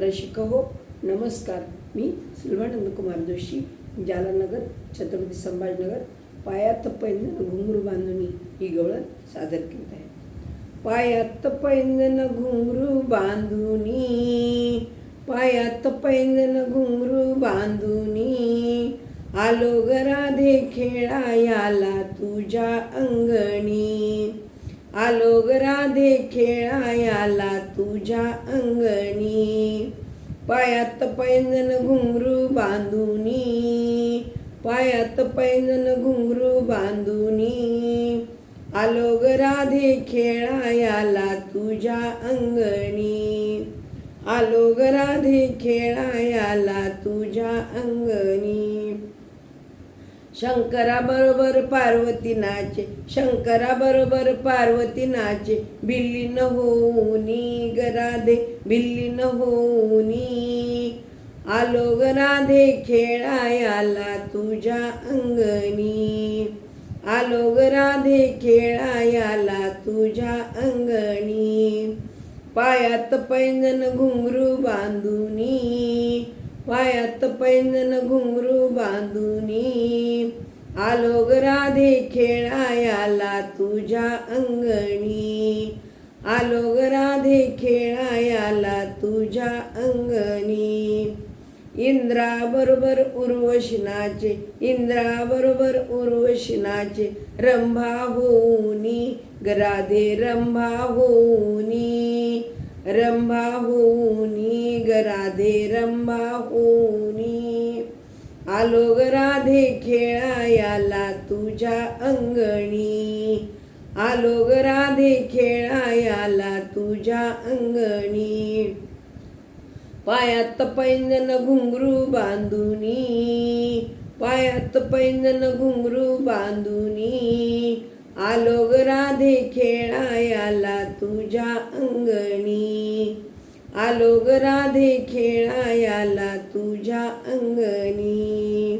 रसिक हो नमस्कार. मी सुलभानंद कुमार जोशी जालानगर छत्रपती संभाजीनगर पायात पैंजन घुंगरू बांधून ही गवळण सादर केली आहे पायात पैंजन घुंगरू बांधुनी पायात पैंजन घुंगरू बांधुनी आलो गराधे राधे खेळायाला तुझ्या अंगणी. आलो राधे खेळायाला तुझ्या अंगणी. पायात पैंजन घुंगरू बांधुनी. पायात पैंजन घुंगरू बांधुनी. आलो राधे खेळायाला तुझ्या अंगणी. आलो राधे खेळायाला तुझ्या अंगणी. शंकरा बरोबर पार्वती नाचे शंकरा बरोबर पार्वती नाचे. बिल्ली न होऊनी ग राधे बिल्ली न होऊनी. आलो ग राधे खेळायाला तुझ्या अंगणी. आलो ग राधे खेळायाला तुझ्या अंगणी. पायात पैंजन घुंगरू बांधुनी. पायात पैंजन घुंगरू बांधुनी. आलो ग राधे खेळायाला तुझ्या अंगणी. आलो ग राधे खेळायाला तुझ्या अंगणी. इंद्राबरोबर उर्वशिनाचे इंद्राबरोबर उर्वशिनाचे रंभा होनी गराधे रंभा होऊनी रंभा होनी गराधे रंभा होनी आलो ग राधे खेळायाला तुझ्या अंगणी. आलो ग राधे खेळायाला तुझ्या अंगणी. पायात पैंजन घुंगरू बांधुनी. पायात पैंजन घुंगरू बांधुनी. आलो ग राधे खेळायाला तुझ्या अंगणी. आलो ग राधे खेळायाला तुझ्या अंगणी.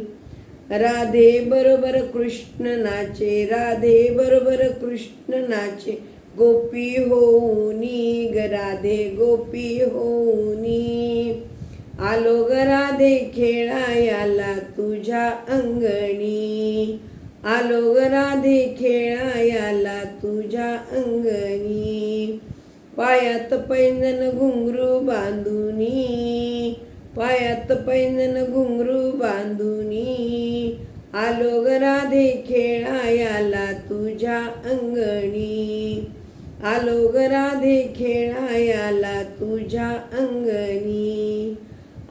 राधे बरोबर कृष्ण नाचे राधे बरोबर कृष्ण नाचे गोपी होऊनी ग राधे गोपी होऊनी. आलो ग राधे खेळायाला तुझ्या अंगणी. आलो ग राधे खेळायाला तुझ्या अंगणी. पायात पैंजन घुंगरू बांधुनी पायात पैंजन घुंगरू बांधुनी आलो ग राधे खेळायाला तुझ्या अंगणी. आलो ग राधे खेळायाला तुझ्या अंगणी.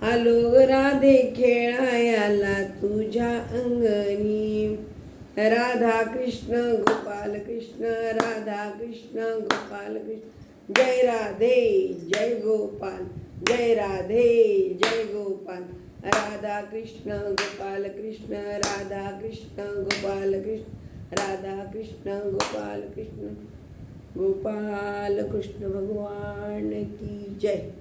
आलो ग राधे खेळायाला तुझ्या अंगणी. राधा कृष्ण गोपाल कृष्ण राधा कृष्ण गोपाल कृष्ण. जय राधे जय गोपाल। जय राधे जय गोपाल। राधा कृष्ण गोपाल कृष्ण। राधा कृष्ण गोपाल कृष्ण। राधा कृष्ण गोपाल कृष्ण। गोपाल कृष्ण भगवान की जय।